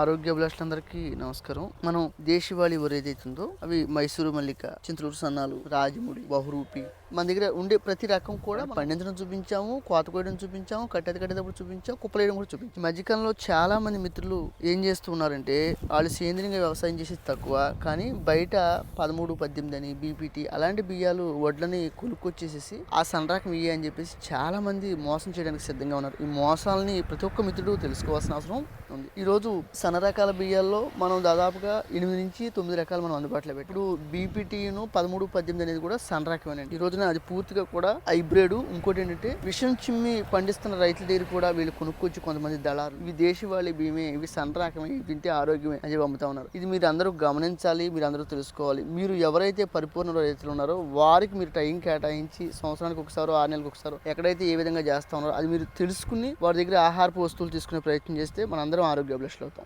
ఆరోగ్య అభిలాషులందరికీ నమస్కారం. మనం దేశవాళీ వరి ఏదైతే ఉందో అవి మైసూరు మల్లిక చింతలూరు సన్నాలు రాజముడి బహురూపి మన దగ్గర ఉండే ప్రతి రకం కూడా పండించడం చూపించాము కోత కోయడం చూపించాము కట్టెది కట్టేటప్పుడు చూపించాము కుప్పలేయడం కూడా చూపించాము. మధ్యకాలంలో చాలా మంది మిత్రులు ఏం చేస్తున్నారంటే వాళ్ళు సేంద్రియంగా వ్యవసాయం చేసేది తక్కువ కానీ బయట పదమూడు పద్దెనిమిది అని బీపీటీ అలాంటి బియ్యాలు వడ్లని కొనుక్కొచ్చేసేసి ఆ సన్రాకం రకం అని చెప్పేసి చాలా మంది మోసం చేయడానికి సిద్ధంగా ఉన్నారు. ఈ మోసాలని ప్రతి ఒక్క మిత్రుడు తెలుసుకోవాల్సిన అవసరం ఉంది. ఈరోజు సన్న రకాల బియ్యాల్లో మనం దాదాపుగా ఎనిమిది నుంచి తొమ్మిది రకాలు మనం అందుబాటులో పెట్టి. ఇప్పుడు బీపీటీను పదమూడు పద్దెనిమిది అనేది కూడా సన్న రకమేనండి. ఈ రోజున అది పూర్తిగా కూడా హైబ్రిడ్. ఇంకోటి ఏంటంటే విషం చిమ్మి పండిస్తున్న రైతుల దగ్గర కూడా వీళ్ళు కొనుక్కొచ్చి కొంతమంది దళారు ఇవి దేశవాళీ బియ్యమే ఇవి సన్న రకమే ఇవి తింటే ఆరోగ్యమే అని చెప్పి అమ్ముతా ఉన్నారు. ఇది మీరు అందరూ గమనించాలి మీరు అందరూ తెలుసుకోవాలి. మీరు ఎవరైతే పరిపూర్ణ రైతులు ఉన్నారో వారికి మీరు టైం కేటాయించి సంవత్సరానికి ఒకసారి ఆరు నెలలకు ఒకసారి ఎక్కడైతే ఏ విధంగా చేస్తా ఉన్నారో అది మీరు తెలుసుకుని వారి దగ్గర ఆహారపు వస్తువులు తీసుకునే ప్రయత్నం చేస్తే మనందరం ఆరోగ్య అభిలాషులు అవుతాం.